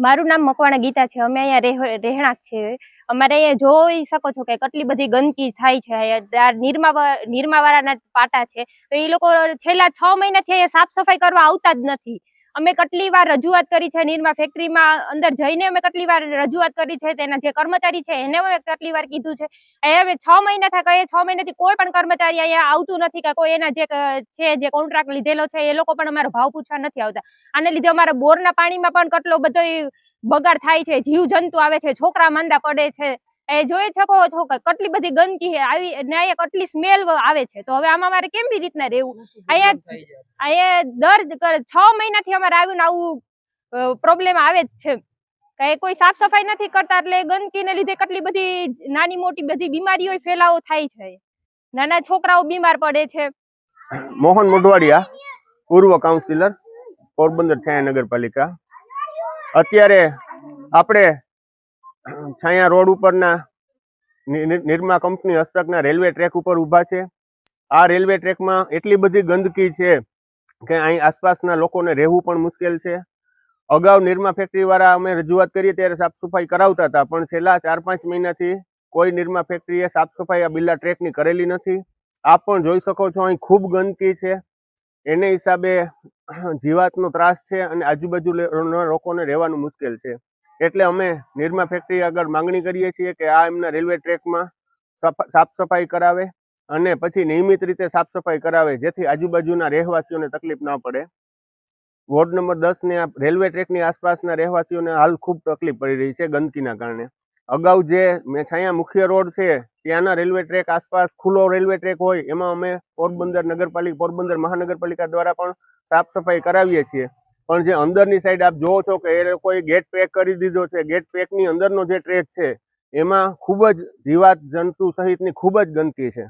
મારું નામ મકવાણા ગીતા છે. અમે અહીંયા રેહ- રહેણાંક છે. અમારે અહીંયા જોઈ શકો છો કે કેટલી બધી ગંદકી થાય છે. નિરમા નિરમાવાળાના પાટા છે. તો એ લોકો છેલ્લા છ મહિનાથી અહીંયા સાફ સફાઈ કરવા આવતા જ નથી. અમે કેટલી વાર રજૂઆત કરી છે નિરમા ફેક્ટરીમાં અંદર જઈને અમે કેટલી વાર રજૂઆત કરી છે તેના જે કર્મચારી છે એને અમે કેટલી વાર કીધું છે. એ અમે છ મહિના થાય કહીએ છ મહિનાથી કોઈ પણ કર્મચારી અહીંયા આવતું નથી કે કોઈ એના જે છે, જે કોન્ટ્રાક્ટ લીધેલો છે એ લોકો પણ અમારો ભાવ પૂછવા નથી આવતા. આને લીધે અમારા બોરના પાણીમાં પણ કેટલો બધો બગાડ થાય છે જીવ જંતુ આવે છે, છોકરા માંદા પડે છે. એ જોઈ શકો છો કે કેટલી બધી ગંદકી છે આવી અહીંયા કેટલી સ્મેલ આવે છે. તો હવે આમાં મારે કેમ બી રીતના રહેવું? અહીંયા અહીંયા દર છ મહિનાથી અમારે આવ્યું ને આવું પ્રોબ્લેમ આવે જ છે. કે કોઈ સાફ સફાઈ નથી કરતા એટલે ગંદકીને લીધે કેટલી બધી નાની મોટી બધી બીમારીઓ ફેલાવો થાય છે. નાના છોકરાઓ બીમાર પડે છે. મોહન મોઢવાડિયા પૂર્વ કાઉન્સિલર પોરબંદર છાયા નગરપાલિકા. અત્યારે આપણે છાયા રોડ ઉપરના નિરમા કંપની હસ્તકના રેલવે ટ્રેક ઉપર ઊભા છે. આ રેલવે ટ્રેકમાં એટલી બધી ગંદકી છે કે અહીં આસપાસના લોકોને રહેવું પણ મુશ્કેલ છે. અગાઉ નિરમા ફેક્ટરીવાળા અમે રજૂઆત કરીએ ત્યારે સાફ સફાઈ કરાવતા હતા, પણ છેલ્લા ચાર પાંચ મહિનાથી કોઈ નિરમા ફેક્ટરીએ સાફ સફાઈ આ બિલ્લા ટ્રેકની કરેલી નથી. આપ પણ જોઈ શકો છો અહીં ખૂબ ગંદકી છે. એને હિસાબે જીવાતનો ત્રાસ છે અને આજુબાજુ લોકોને રહેવાનું મુશ્કેલ છે. એટલે અમે નિરમા ફેક્ટરી આગળ માંગણી કરીએ છીએ કે આ એમના રેલવે ટ્રેકમાં સફ- સાફ સફાઈ કરાવે અને પછી નિયમિત રીતે સાફ સફાઈ કરાવે, જેથી આજુબાજુના રહેવાસીઓને તકલીફ ના પડે. વોર્ડ નંબર દસ ને આ રેલવે ટ્રેકની આસપાસના રહેવાસીઓને હાલ ખૂબ તકલીફ પડી રહી છે ગંદકીના કારણે. અગાઉ જે છાયા મુખ્ય રોડ છે, ત્યાંના રેલવે ટ્રેક આસપાસ ખુલ્લો રેલવે ટ્રેક હોય, એમાં અમે પોરબંદર નગરપાલિકા, પોરબંદર મહાનગરપાલિકા દ્વારા પણ સાફ સફાઈ કરાવીએ છીએ. પણ જે અંદરની સાઈડ આપ જોવો છો કે એ લોકોએ ગેટ પેક કરી દીધો છે. ગેટ પેકની અંદરનો જે ટ્રેક છે, એમાં ખૂબ જ જીવાત જંતુ સહિતની ખૂબ જ ગંદકી છે.